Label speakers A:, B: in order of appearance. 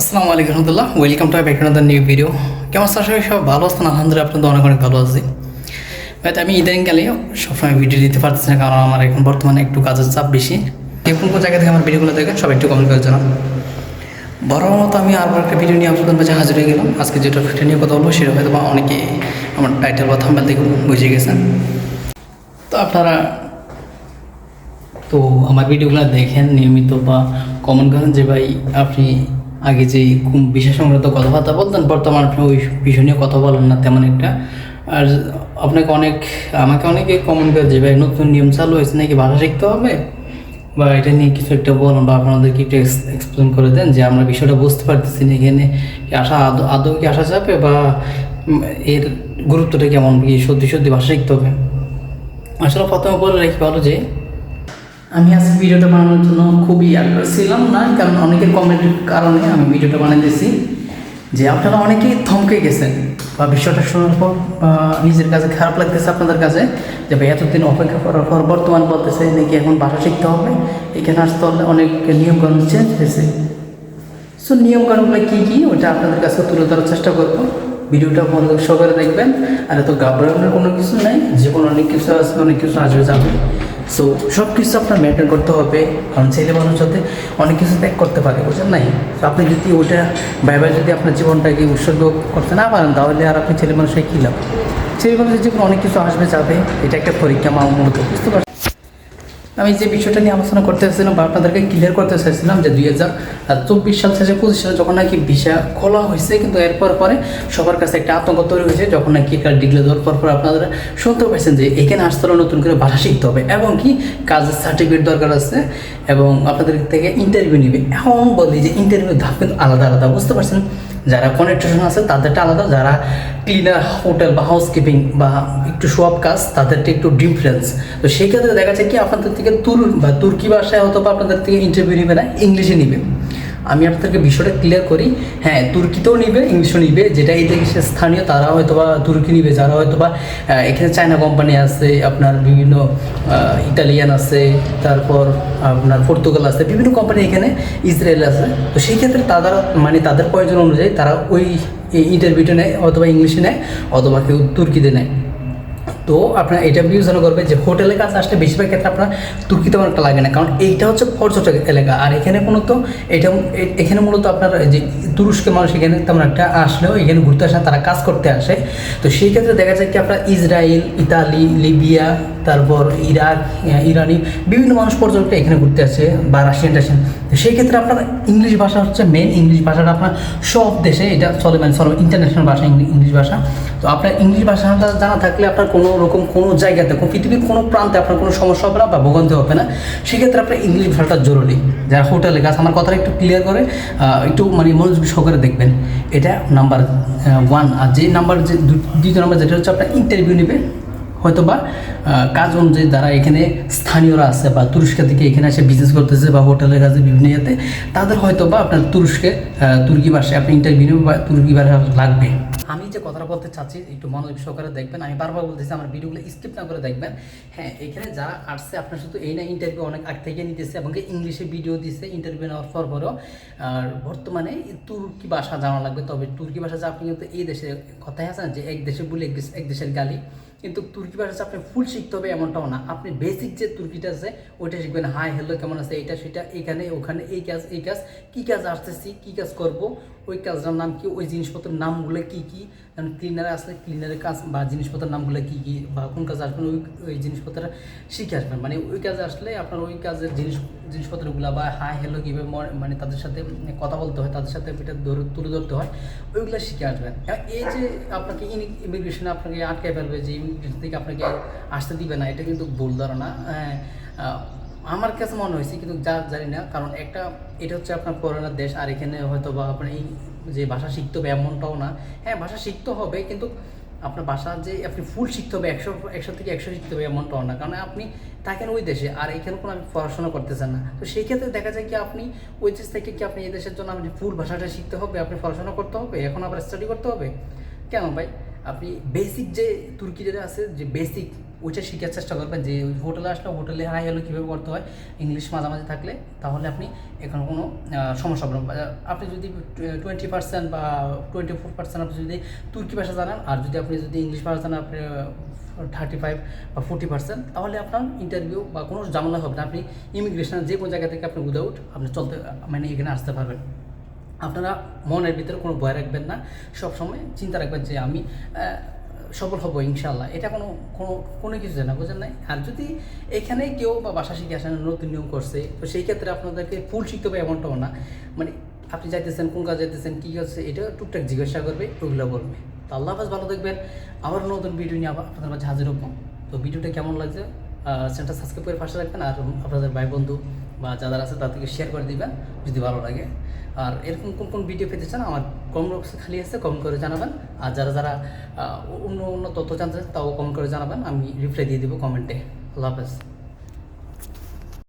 A: আসসালামু আলাইকুম রহমতুল্লাহ welcome to back the new video কেমন আছেন সবাই সব ভালো আছেন। আলহামদুলিল্লাহ, আপনাদের অনেক অনেক ভালো আছি। হয়তো আমি ইদানিংকালে সবসময় ভিডিও দিতে পারতেছি না, কারণ আমার এখন বর্তমানে একটু কাজের চাপ বেশি। যে কোন কোন জায়গা থেকে আমার ভিডিওগুলো দেখেন সবাই একটু কমেন্ট করে জানান বড় মতো আমি আরবার একটা ভিডিও নিয়ে আপনাদের মাঝে হাজির হয়ে গেলাম। আজকে যেটা ভিডিও নিয়ে কথা বলব, সেটা হয়তো বা অনেকে আমার টাইটেল বা থাম্বেল দেখে বুঝে গেছেন। তো আপনারা তো আমার ভিডিওগুলো দেখেন, নিয়মিত বা কমেন্ট করেন যে, ভাই, আপনি আগে যে বিষয় সংক্রান্ত কথাবার্তা বলতেন, বর্তমান আপনি ওই বিষয় নিয়ে কথা বলেন না তেমন একটা। আর আপনাকে অনেক, আমাকে অনেকে কমেন্ট করে যে, ভাই, নতুন নিয়ম চালু হয়েছে নাকি? ভাষা শিখতে হবে? বা এটা নিয়ে কিছু একটা বলুন বা আপনাদেরকে একটু এক্সপ্লেন করে দেন যে, আমরা বিষয়টা বুঝতে পারতেছি না এখানে। আসা আদৌ আদৌ কি আসা যাবে বা এর গুরুত্বটা কেমন? কি সত্যি সত্যি ভাষা শিখতে হবে? আসলে প্রথমে বলে রাখি ভালো যে আমি আজকে ভিডিওটা বানানোর জন্য খুবই আগ্রহ ছিলাম না কারণ অনেকের কমেন্টের কারণে আমি ভিডিওটা বানিয়ে দিয়েছি। যে আপনারা অনেকেই থমকে গেছেন বা বিষয়টা শোনার পর, বা নিজের কাছে খারাপ লাগতেছে আপনাদের কাছে, যে ভাই এতদিন অপেক্ষা করার পর বর্তমান বলতেছে নাকি এখন ভাষা শিখতে হবে, এখানে আসতে হলে অনেক নিয়মকানুন চেঞ্জ হয়েছে। সো নিয়মকানুনগুলো কী কী, ওটা আপনাদের কাছে তুলে ধরার চেষ্টা করব। ভিডিওটা মনোযোগ সহকারে দেখবেন। আর এত ঘাবড়ানোর কোনো কিছু নাই, যে কোনো অনেক কিছু আসবে অনেক কিছু আসবে যাবে সো সব কিছু আপনার মেনটেন করতে হবে, কারণ ছেলে মানুষ যাতে অনেক কিছু ত্যাগ করতে পারে বুঝলেন নাই? তো আপনি যদি ওইটা ভাইবার যদি আপনার জীবনটাকে উৎসর্গ করতে না পারেন, তাহলে আর আপনি ছেলে মানুষের কী লাভ? ছেলে মানুষের জীবনে অনেক কিছু আসবে, যাবে, এটা একটা পরীক্ষা আমার মূলত বুঝতে পারছি আমি যে বিষয়টা নিয়ে আলোচনা করতে চাইছিলাম বা আপনাদেরকে ক্লিয়ার করতে চাইছিলাম যে দুই হাজার চব্বিশ সাল থেকে পঁচিশ সালে যখন নাকি ভিসা খোলা হয়েছে, কিন্তু এরপর পরে সবার কাছে একটা আতঙ্ক তৈরি হয়েছে, যখন নাকি কার ডিগ্রি দেওয়ার পর পর আপনারা শুনতে পাইছেন যে এখানে আসতে হলে নতুন করে ভাষা শিখতে হবে এবং কি কাজের সার্টিফিকেট দরকার আছে এবং আপনাদের থেকে ইন্টারভিউ নেবে। এখন বলি যে ইন্টারভিউ ধাপ কিন্তু আলাদা আলাদা, বুঝতে পারছেন? যারা কনেকট্রেশন আছে, তাদেরটা আলাদা। যারা ক্লিনার হোটেল বা হাউসকিপিং বা একটু সব কাজ, তাদেরটা একটু ডিফারেন্স তো সেক্ষেত্রে দেখা যাচ্ছে কি, আপনাদের থেকে তুর বা তুর্কি ভাষায় হয়তো বা আপনাদের থেকে ইন্টারভিউ নেবে না, ইংলিশে নেবে। আমি আপনাদেরকে বিষয়টা ক্লিয়ার করি। হ্যাঁ তুর্কিতেও নিবে, ইংলিশও নিবে যেটা এই দেশের স্থানীয়, তারা হয়তো বা তুর্কি নিবে, যারা হয়তো বা এখানে চায়না কোম্পানি আছে, আপনার বিভিন্ন ইটালিয়ান আছে, তারপর আপনার পর্তুগাল আছে, বিভিন্ন কোম্পানি এখানে ইসরায়েল আছে। তো সেই ক্ষেত্রে তাদের মানে তাদের প্রয়োজন অনুযায়ী তারা ওই ইন্টারভিউটা নেয়, অথবা ইংলিশে নেয়, অথবা কেউ তুর্কিতে নেয়। তো আপনার এটা বিবেচনা করবে যে হোটেলে কাজ আসলে বেশিরভাগ ক্ষেত্রে আপনার তুর্কি তেমন একটা লাগে না। কারণ এইটা হচ্ছে পর্যটক এলাকা। আর এখানে কোনো তো এটা এখানে মূলত আপনার যে তুরস্কের মানুষ এখানে তেমন একটা আসলেও এখানে ঘুরতে আসে তারা কাজ করতে আসে। তো সেই ক্ষেত্রে দেখা যায় কি আপনার ইসরায়েল ইতালি, লিবিয়া তারপর ইরাক ইরানি বিভিন্ন মানুষ পর্যটক এখানে ঘুরতে আসে বা রাশিয়ান টাশিয়ান তো সেই ক্ষেত্রে আপনার ইংলিশ ভাষা হচ্ছে মেন ইংলিশ ভাষাটা আপনার সব দেশে এটা চলে মানে চলে ইন্টারন্যাশনাল ভাষা ইংলিশ ভাষা। তো আপনার ইংলিশ ভাষাটা জানা থাকলে আপনার কোনো রকম কোনো জায়গাতে, কোনো পৃথিবীর কোনো প্রান্তে আপনার কোনো সমস্যা হবে না বা ভোগান্তি হবে না। সেক্ষেত্রে আপনার ইংলিশ ভাষাটা জরুরি। যারা হোটেলে কাজ আমার কথাটা একটু ক্লিয়ার করে একটু মানে মনোযোগ সহকারে দেখবেন। এটা নাম্বার ওয়ান আর যে নাম্বার যে দ্বিতীয় নাম্বার যেটা হচ্ছে আপনার ইন্টারভিউ নেবে। হয়তো বা কাজ অনুযায়ী যারা এখানে স্থানীয়রা আছে বা তুরস্কের থেকে এখানে এসে বিজনেস করতেছে বা হোটেলের কাজে বিভিন্ন ইয়েতে, তাদের হয়তো বা আপনার তুরস্কে তুর্কি ভাষায় আপনি ইন্টারভিউ বা তুর্কি ভাষা লাগবে। আমি যে কথাটা বলতে চাচ্ছি, একটু মনোযোগ সহকারে দেখবেন। আমি বারবার বলতেছি, আমার ভিডিওগুলো স্কিপ না করে দেখবেন। হ্যাঁ এখানে যারা আসছে, আপনার শুধু এই না ইন্টারভিউ অনেক আগ থেকে নিতেছে এবং ইংলিশে ভিডিও দিচ্ছে ইন্টারভিউ নেওয়ার পর পরও আর বর্তমানে তুর্কি ভাষা জানা লাগবে, তবে তুর্কি ভাষা যে আপনি কিন্তু এই দেশে কথাই আছে না যে এক দেশে বলে এক দেশের গালি। কিন্তু তুর্কি ভাষা আপনি ফুল শিখতে হবে এমনটাও না। আপনি বেসিক যে তুর্কিটা আছে, ওইটা শিখবেন। হাই হ্যালো কেমন আছে? এটা, সেটা, এখানে, ওখানে, এই কাজ এই কাজ। কী কাজ আসতেছি, কী কাজ করব? ওই কাজটার নাম কি? ওই জিনিসপত্রের নামগুলো কী কী কারণ ক্লিনারে আসলে ক্লিনারের কাজ বা জিনিসপত্রের নামগুলো কী কী বা কোন কাজে আসবেন, ওই ওই জিনিসপত্র শিখে আসবেন। মানে ওই কাজে আসলে আপনার ওই কাজের জিনিস, জিনিসপত্রগুলো বা হাই হ্যালো কীভাবে মানে তাদের সাথে কথা বলতে হয়, তাদের সাথে এটা ধরে, তুলে ধরতে হয়, ওইগুলো শিখে আসবেন। এই যে আপনাকে ইমিগ্রেশনে আপনাকে আটকে ফেলবে যে ইমিগ্রেশন থেকে আপনাকে আসতে দিবে না, এটা কিন্তু ভুল ধারণা। আমার কাছে মনে হয়েছে, কিন্তু যা, জানি না, কারণ একটা, এটা হচ্ছে আপনার করোনার দেশ, আর এখানে হয়তো বা আপনার এই যে ভাষা শিখতে হবে এমনটাও না। হ্যাঁ ভাষা শিখতে হবে, কিন্তু আপনার ভাষা যে আপনি ফুল শিখতে হবে, একশো একশো থেকে একশো শিখতে হবে এমনটাও না। কারণ আপনি থাকেন ওই দেশে, আর এখানে কোনো আপনি পড়াশোনা করতেছেন না। তো সেই ক্ষেত্রে দেখা যায় কি আপনি ওই দেশ থেকে কি আপনি এই দেশের জন্য আপনি ফুল ভাষাটা শিখতে হবে, আপনি পড়াশোনা করতে হবে, এখন আবার স্টাডি করতে হবে? কেন ভাই? আপনি বেসিক যে তুর্কি যেটা আছে, যে বেসিক ওইটা শেখার চেষ্টা করবেন যে ওই হোটেলে আসলে হোটেলে হাই হ্যালো কীভাবে করতে হয়, ইংলিশ মাঝামাঝি থাকলে তাহলে আপনি এখানে কোনো সমস্যা হবে আপনি যদি টোয়েন্টি পার্সেন্ট বা টোয়েন্টি ফোর পার্সেন্ট আপনি যদি তুর্কি ভাষা জানেন আর যদি আপনি যদি ইংলিশ ভাষা জানেন, আপনি থার্টি ফাইভ বা ফোর্টি পার্সেন্ট, তাহলে আপনার ইন্টারভিউ বা কোনো ঝামেলা হবে না। আপনি ইমিগ্রেশন যে কোনো জায়গা থেকে আপনি উইদাউট আপনি চলতে মানে এখানে আসতে পারবেন। আপনারা মনের ভিতরে কোনো ভয় রাখবেন না। সবসময় চিন্তা রাখবেন যে আমি সফল হব ইনশাল্লাহ এটা কোনো কোনো কোনো কিছু না বুঝেন নাই। আর যদি এখানে কেউ বা বাসা শিখে আসেন, নতুন নিয়ম করছে, তো সেই ক্ষেত্রে আপনাদেরকে ফুল শিখতে হবে এমনটাও না। মানে আপনি যাইতেছেন, কোন কাজ যাইতেছেন, কী করছে এটা টুকটাক জিজ্ঞাসা করবে ওগুলো বলবে। তো আল্লাহ হাফেজ, ভালো দেখবেন আবার নতুন ভিডিও নিয়ে আবার আপনাদের মাঝে হাজির হব। তো ভিডিওটা কেমন লাগছে চ্যানেলটা সাবস্ক্রাইব করে পাশে রাখবেন। আর আপনাদের ভাই বন্ধু বা যারা আছে তাদেরকে শেয়ার করে দিবেন যদি ভালো লাগে। আর এরকম কোন কোন ভিডিও পেতে চান, আমার কমেন্ট বক্সে খালি আছে কমেন্ট করে জানাবেন। আর যারা যারা অন্য অন্য তথ্য জানতে চান, তাও কমেন্ট করে জানাবেন, আমি রিপ্লাই দিয়ে দেবো কমেন্টে আল্লাহ হাফেজ।